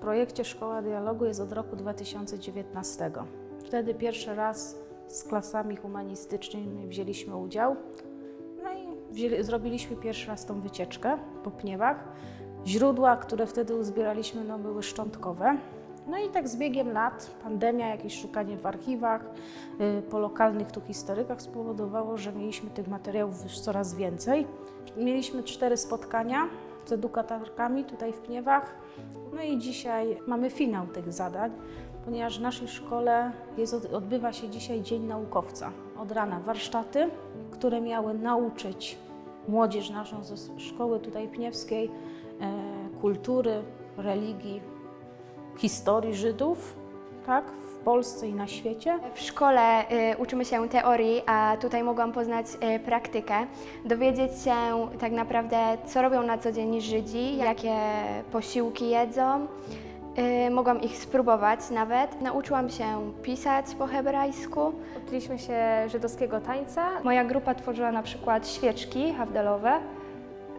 projekcie Szkoła Dialogu jest od roku 2019. Wtedy pierwszy raz z klasami humanistycznymi wzięliśmy udział. No i wzięli, zrobiliśmy pierwszy raz tą wycieczkę po Pniewach. Źródła, które wtedy uzbieraliśmy, no, były szczątkowe. No i tak z biegiem lat, pandemia, jakieś szukanie w archiwach, y, po lokalnych tu historykach spowodowało, że mieliśmy tych materiałów już coraz więcej. Mieliśmy cztery spotkania z edukatorkami tutaj w Pniewach. No i dzisiaj mamy finał tych zadań, ponieważ w naszej szkole jest, odbywa się dzisiaj Dzień Naukowca. Od rana warsztaty, które miały nauczyć młodzież naszą ze szkoły tutaj pniewskiej e, kultury, religii, historii Żydów, tak, Polsce i na świecie. W szkole y, uczymy się teorii, a tutaj mogłam poznać y, praktykę, dowiedzieć się tak naprawdę, co robią na co dzień Żydzi, jakie posiłki jedzą. Y, mogłam ich spróbować nawet. Nauczyłam się pisać po hebrajsku. Uczyliśmy się żydowskiego tańca. Moja grupa tworzyła na przykład świeczki hawdalowe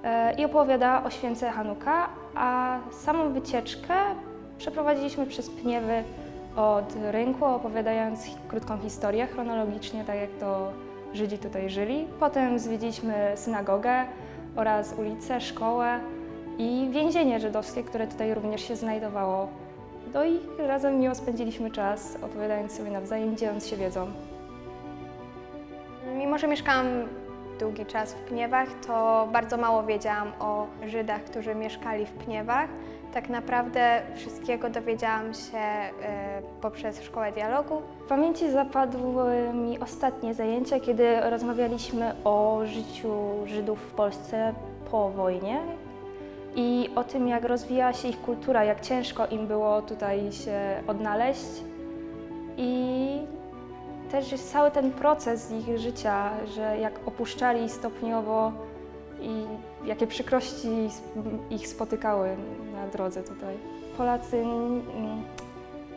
e, i opowiadała o święce Hanuka, a samą wycieczkę przeprowadziliśmy przez Pniewy od rynku, opowiadając krótką historię chronologicznie, tak jak to Żydzi tutaj żyli. Potem zwiedziliśmy synagogę oraz ulicę, szkołę i więzienie żydowskie, które tutaj również się znajdowało. No i razem miło spędziliśmy czas, opowiadając sobie nawzajem, dzieląc się wiedzą. Mimo, że mieszkałam długi czas w Pniewach, to bardzo mało wiedziałam o Żydach, którzy mieszkali w Pniewach. Tak naprawdę wszystkiego dowiedziałam się y, poprzez szkołę dialogu. W pamięci zapadły mi ostatnie zajęcia, kiedy rozmawialiśmy o życiu Żydów w Polsce po wojnie i o tym, jak rozwijała się ich kultura, jak ciężko im było tutaj się odnaleźć i też jest cały ten proces ich życia, że jak opuszczali stopniowo i jakie przykrości ich spotykały na drodze tutaj. Polacy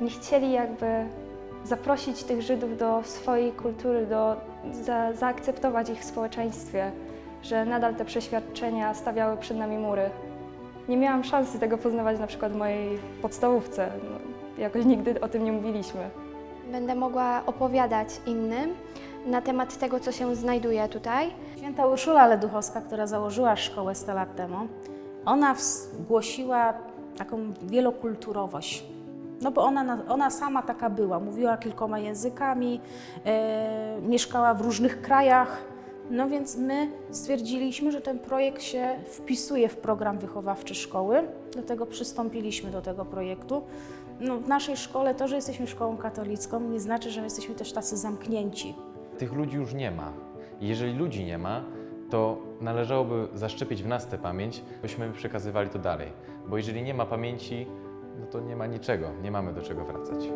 nie chcieli jakby zaprosić tych Żydów do swojej kultury, do, za, zaakceptować ich w społeczeństwie, że nadal te przeświadczenia stawiały przed nami mury. Nie miałam szansy tego poznawać na przykład w mojej podstawówce. No, jakoś nigdy o tym nie mówiliśmy. Będę mogła opowiadać innym na temat tego, co się znajduje tutaj. Święta Urszula Leduchowska, która założyła szkołę 100 lat temu, ona głosiła taką wielokulturowość. No bo ona, na- ona sama taka była, mówiła kilkoma językami, e, mieszkała w różnych krajach. No więc my stwierdziliśmy, że ten projekt się wpisuje w program wychowawczy szkoły, dlatego przystąpiliśmy do tego projektu. No, w naszej szkole to, że jesteśmy szkołą katolicką, nie znaczy, że jesteśmy też tacy zamknięci. Tych ludzi już nie ma. Jeżeli ludzi nie ma, to należałoby zaszczepić w nas tę pamięć, byśmy przekazywali to dalej. Bo jeżeli nie ma pamięci, no to nie ma niczego, nie mamy do czego wracać.